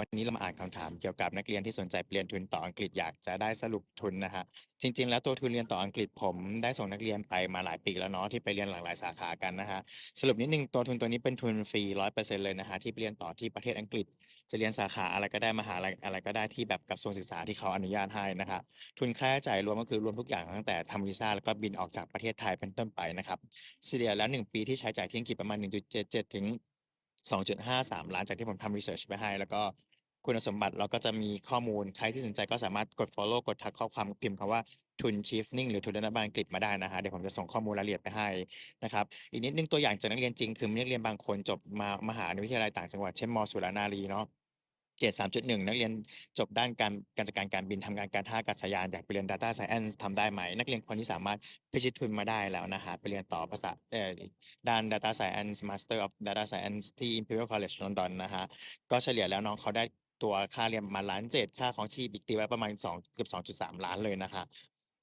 วันนี้เรามาอ่านคำถามเกี่ยวกับนักเรียนที่สนใจเรียนทุนต่ออังกฤษอยากจะได้สรุปทุนนะฮะจริง ๆ แล้วตัวทุนเรียนต่ออังกฤษผมได้ส่งนักเรียนไปมาหลายปีแล้วเนาะที่ไปเรียนหลากหลายสาขากันนะฮะสรุปนิดนึงตัวทุนตัวนี้เป็นทุนฟรีร้อยเปอร์เซ็นต์เลยนะฮะที่ไปเรียนต่อที่ประเทศอังกฤษ จะเรียนสาขาอะไรก็ได้มหาลัยอะไรก็ได้ที่แบบกระทรวงศึกษาที่เขาอนุญาตให้นะครับทุนค่าใช้จ่ายรวมก็คือรวมทุกอย่างตั้งแต่ทำวีซ่าแล้วก็บินออกจากประเทศไทยเป็นต้นไปนะครับเฉลี่ยแล้วหนึ่งปีที่ใช้จ่ายที่อังกฤษประมาณ 1.77 ถึง 2.53 ล้านจากที่ผมทำรีเสิร์ชไปให้ แล้วก็คุณสมบัติเราก็จะมีข้อมูลใครที่สนใจก็สามารถกด follow กดทักข้อความพิมพ์คำว่าทุนชีฟนิ่งหรือทุนรัฐบาลอังกฤษมาได้นะฮะเดี๋ยวผมจะส่งข้อมูลรายละเอียดไปให้นะครับอีกนิดนึงตัวอย่างจากนักเรียนจริงคือมีนักเรียนบางคนจบมามหาวิทยาลัยต่างจังหวัดเช่นมสุรานารีเนาะ เกรด3.1 นักเรียนจบด้านการการจัดการการบินทำงานการท่าอากาศยานอยากไปเรียน Data Science ทำได้ไหม นักเรียนคนที่สามารถพิชิตทุนมาได้แล้วนะฮะไปเรียนต่อภาษาเอ่อด้าน Data Science Master of Data Science ที่ Imperial College London นะฮะ ก็เฉลี่ยแล้วน้องเขาได้ตัวค่าเรียนประมาณล้านเจ็ดค่าของชีพอีกตีไว้ประมาณ2เกือบ2.3ล้านเลยนะคะ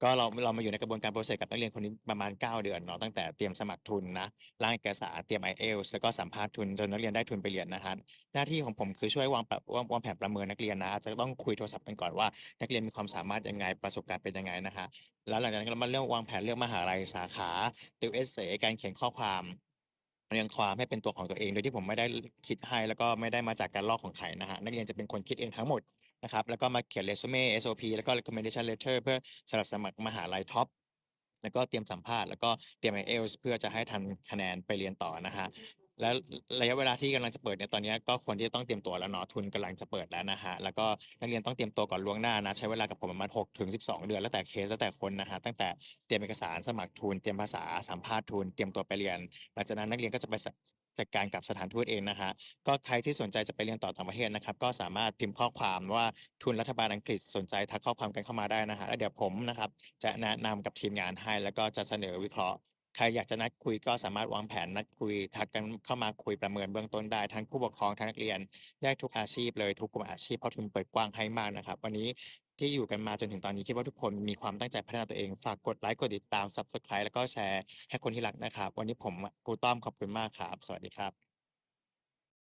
ก็เราเรามาอยู่ในกระบวนการโปรเซสกับนักเรียนคนนี้ประมาณ 9 เดือนเนาะตั้งแต่เตรียมสมัครทุนนะร่างเอกสารเตรียม IELTS แล้วก็สัมภาษณ์ทุนจนนักเรียนได้ทุนไปเรียนนะฮะหน้าที่ของผมคือช่วยวางแบบวางแผนประเมินนักเรียนนะจะต้องคุยโทรศัพท์กันก่อนว่า นักเรียนมีความสามารถยังไงประสบการณ์เป็นยังไงนะฮะแล้วหลังจากนั้นเรามาเรื่องวางแผนเรื่องมหาลัยสาขาติวเอเซการเขียนข้อความเรียงความให้เป็นตัวของตัวเองโดยที่ผมไม่ได้คิดให้แล้วก็ไม่ได้มาจากการลอกของใครนะฮะนักเรียนจะเป็นคนคิดเองทั้งหมด นะครับแล้วก็มาเขียนเรซูเม่ SOP แล้วก็ recommendation letter เพื่อสำหรับสมัครมหาลัยท็อปแล้วก็เตรียมสัมภาษณ์แล้วก็เตรียม IELTS เพื่อจะให้ทันคะแนนไปเรียนต่อนะฮะแล้วระยะเวลาที่กำลังจะเปิดเนี่ยตอนนี้ก็ควรที่จะต้องเตรียมตัวแล้วเนาะทุนกำลังจะเปิดแล้วนะฮะแล้วก็นักเรียนต้องเตรียมตัวก่อนล่วงหน้านะใช้เวลากับผมประมาณ6ถึง12เดือนแล้วแต่เคสแล้วแต่คนนะฮะตั้งแต่เตรียมเอกสารสมัครทุนเตรียมภาษาสัมภาษณ์ทุนเตรียมตัวไปเรียนหลังจากนั้นนักเรียนก็จะไป จัดการกับสถานทูตเองนะฮะก็ใครที่สนใจจะไปเรียนต่อต่างประเทศนะครับ ก็สามารถพิมพ์ข้อความว่าทุนรัฐบาลอังกฤษสนใจทักข้อความกันเข้ามาได้นะฮะแล้วเดี๋ยวผมนะครับจะแนะนำกับทีมงานให้แล้วก็จะเสนอวิเคราะห์ ใครอยากจะนัดคุยก็สามารถวางแผนนัดคุยทักกันเข้ามาคุยประเมินเบื้องต้นได้ทั้งผู้ปกครองทั้งนักเรียนได้ทุกอาชีพเลยทุกกลุ่มอาชีพเพราะทุนเปิดกว้างให้มากนะครับ วันนี้ที่อยู่กันมาจนถึงตอนนี้คิดว่าทุกคนมีความตั้งใจพัฒนาตัวเอง ฝากกดไลค์กดติดตาม subscribe แล้วก็แชร์ให้คนที่รักนะครับ วันนี้ผมครูต้อมขอบคุณมากครับ สวัสดีครับ